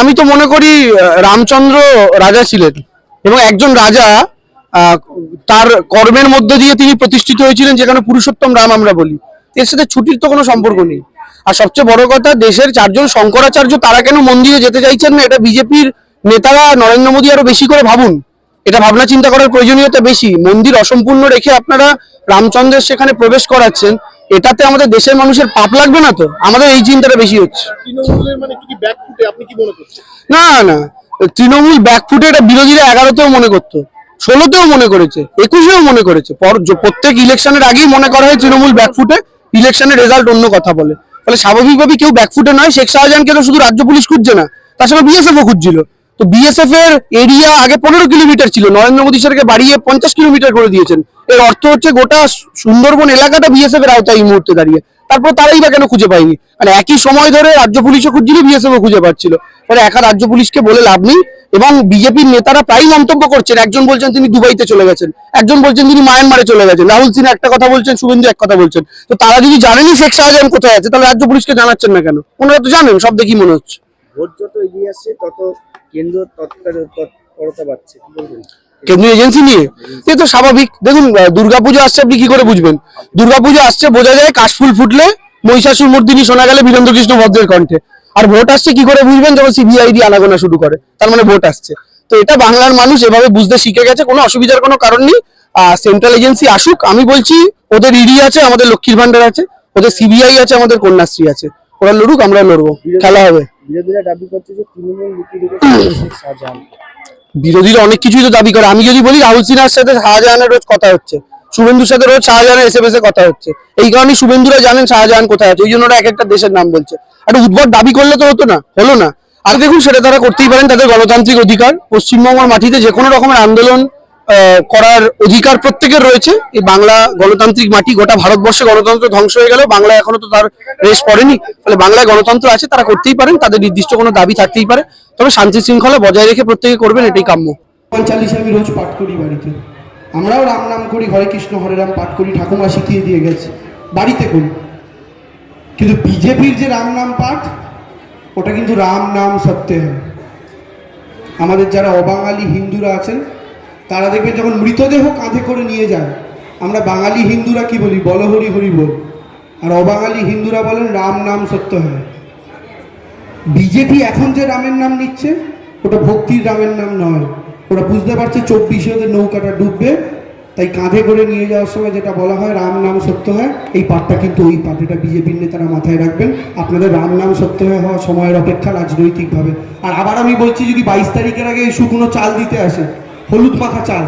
আমি তো মনে করি রামচন্দ্র রাজা ছিলেন এবং একজন রাজা তার কর্মের মধ্য দিয়ে তিনি প্রতিষ্ঠিত হয়েছিলেন, যেখানে পুরুষোত্তম রাম আমরা বলি। এর সাথে ছুটির তো কোনো সম্পর্ক নেই। আর সবচেয়ে বড় কথা, দেশের চারজন শঙ্করাচার্য, তারা কেন মন্দিরে যেতে চাইছেন না? এটা বিজেপির নেতারা নরেন্দ্র মোদী আরও বেশি করে ভাবুন। এটা ভাবনা চিন্তা করার প্রয়োজনীয়তা বেশি। মন্দির অসম্পূর্ণ রেখে আপনারা রামচন্দ্রের সেখানে প্রবেশ করাচ্ছেন। এটাতে আমাদের দেশের মানুষের পাপ লাগবে না তো? আমাদের এই চিন্তাটা বেশি হচ্ছে। মানে না না। তৃণমূল ব্যাকফুটে এটা বিরোধীরা এগারোতেও মনে করতো ষোলোতেও মনে করেছে একুশেও মনে করেছে। পর প্রত্যেক ইলেকশনের আগেই মনে করা হয় তৃণমূল ব্যাকফুটে ইলেকশনের রেজাল্ট অন্য কথা বলে। ফলে স্বাভাবিকভাবে কেউ ব্যাকফুটে নয় শেখ শাহজাহানকে তো শুধু রাজ্য পুলিশ খুঁজছে না তার সঙ্গে বিএসএফ ও খুঁজছিল। তো বিএসএফ এর এরিয়া আগে পনেরো কিলোমিটার ছিল। নরেন্দ্র মোদী সরকার বাড়িয়ে পঞ্চাশ কিলোমিটার করে দিয়েছেন। এর অর্থ হচ্ছে গোটা সুন্দরবন এলাকাটা বিএসএফ এর আওতায় এই মুহূর্তে দাঁড়িয়ে। তারপর তারাই বা কেন খুঁজে পায়নি? মানে একই সময় ধরে রাজ্য পুলিশও খুঁজছিল বিএসএফ ও খুঁজে পাচ্ছিল। ফলে একা রাজ্য পুলিশকে বলে লাভ নেই এবং বিজেপির নেতারা প্রায় মন্তব্য করছেন, একজন বলছেন তিনি দুবাইতে চলে গেছেন, একজন বলছেন তিনি মায়ানমারে চলে গেছেন। রাহুল সিনহা একটা কথা বলছেন, শুভেন্দু এক কথা বলছেন। তো তারা যদি জানেনই শেখ শাহজাহান কোথায় আছে, তাহলে রাজ্য পুলিশকে জানাচ্ছেন না কেন? ওনারা তো জানেন, সব দেখি মনে হচ্ছে। ভোট যত এগিয়ে আসছে, তত কেন্দ্র কেন্দ্রীয় এজেন্সি নিয়ে? এ তো স্বাভাবিক। দেখুন দুর্গাপুজো আসছে, আপনি কি করে বুঝবেন? দুর্গাপুজো আসছে, বোঝা যায় কাশফুল ফুটলে মহিষাসুর মূর্তিনি শোনা গেলে বীরেন্দ্র কৃষ্ণ ভদ্রের কণ্ঠে। আর ভোট আসছে, কি করে বুঝবেন যখন সিবিআইডি আনাগোনা শুরু করে? তার মানে ভোট আসছে। তো এটা বাংলার মানুষ এভাবে বুঝতে শিখে গেছে, কোনো অসুবিধার কোনো কারণ নেই। সেন্ট্রাল এজেন্সি আসুক, আমি বলছি, ওদের ইডি আছে, আমাদের লক্ষ্মীর ভান্ডার আছে, ওদের সিবিআই আছে, আমাদের কন্যাশ্রী আছে। ওরা লড়ুক আমরা লড়বো। খেলা হবে। বিরোধীরা দাবি করছে যে তৃণমূল শাহজাহান। বিরোধীরা অনেক কিছুই তো দাবি করে। আমি যদি বলি, রাহুল সিনহার সাথে শাহজাহানের রোজ কথা হচ্ছে। শুভেন্দুর সাথে রোজ শাহজাহানের এসে এসে কথা হচ্ছে। এই কারণে শুভেন্দুরা জানেন শাহজাহান কোথায় আছে। ওই জন্য ওরা এক একটা দেশের নাম বলছে। একটা উদ্ভট দাবি করলে তো হতো না, হলো না। আর দেখুন, সেটা তারা করতেই পারেন। তাদের গণতান্ত্রিক অধিকার, পশ্চিমবঙ্গের মাটিতে যে কোনো রকমের আন্দোলন করার অধিকার প্রত্যেকের রয়েছে। এই বাংলা গণতান্ত্রিক মাটি গোটা ভারতবর্ষে গণতন্ত্র ধ্বংস হয়ে গেল বাংলা এখনও তো তার রেস পড়েনি। ফলে বাংলায় গণতন্ত্র আছে, তারা করতেই পারেন, তাদের নির্দিষ্ট কোনো দাবি থাকতেই পারে। তবে শান্তি শৃঙ্খলা বজায় রেখে প্রত্যেকে করবেন এটাই কাম্য। পঞ্চালিশ আমি রোজ পাঠ করি বাড়িতে। আমরাও রাম নাম করি, হরে কৃষ্ণ, হরে রাম পাঠ করি, ঠাকুমা শিখিয়ে দিয়ে গেছে। বাড়িতে করি। কিন্তু বিজেপির যে রাম নাম পাঠ, ওটা কিন্তু রাম নাম সত্যে আমাদের যারা অবাঙালি হিন্দুরা আছেন তারা দেখবেন যখন মৃতদেহ কাঁধে করে নিয়ে যায়, আমরা বাঙালি হিন্দুরা কি বলি? বল হরি হরি বল। আর অবাঙালি হিন্দুরা বলেন, রাম নাম সত্য হয়। বিজেপি এখন যে রামের নাম নিচ্ছে, ওটা ভক্তির রামের নাম নয়। ওরা বুঝতে পারছে চব্বিশে ওদের নৌকাটা ডুববে, তাই কাঁধে করে নিয়ে যাওয়ার সময় যেটা বলা হয়, রাম নাম সত্য হয়, এই পাঠটা কিন্তু ওই পাঠ, এটা বিজেপির নেতারা মাথায় রাখবেন। আপনাদের রাম নাম সত্য হয়ে হওয়া সময়ের অপেক্ষা রাজনৈতিকভাবে। আর আবার আমি বলছি, যদি বাইশ তারিখের আগে এই শুকনো চাল দিতে আসে হলুদ মাখা চাল।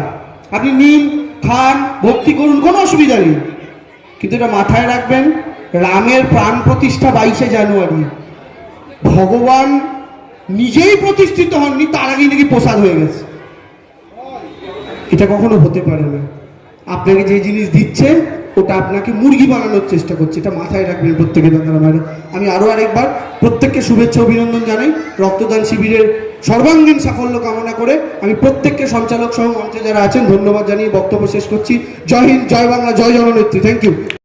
আপনি নিন খান, ভক্তি করুন, কোনো অসুবিধা নেই। কিন্তু এটা মাথায় রাখবেন, রামের প্রাণ প্রতিষ্ঠা বাইশে জানুয়ারি। ভগবান নিজেই প্রতিষ্ঠিত হননি, তার আগেই নাকি প্রসাদ হয়ে গেছে। এটা কখনো হতে পারে না। আপনাকে যে জিনিস দিচ্ছে, ওটা আপনাকে মুরগি বানানোর চেষ্টা করছে। এটা মাথায় রাখবেন প্রত্যেকে, দাদারা আমি আরও আরেকবার প্রত্যেককে শুভেচ্ছা, অভিনন্দন জানাই। রক্তদান শিবিরের সর্বাঙ্গীন সাফল্য কামনা করে আমি প্রত্যেককে সঞ্চালক সহ মঞ্চে যারা আছেন, ধন্যবাদ জানিয়ে বক্তব্য শেষ করছি। জয় হিন্দ, জয় বাংলা, জয় জননেত্রী। Thank you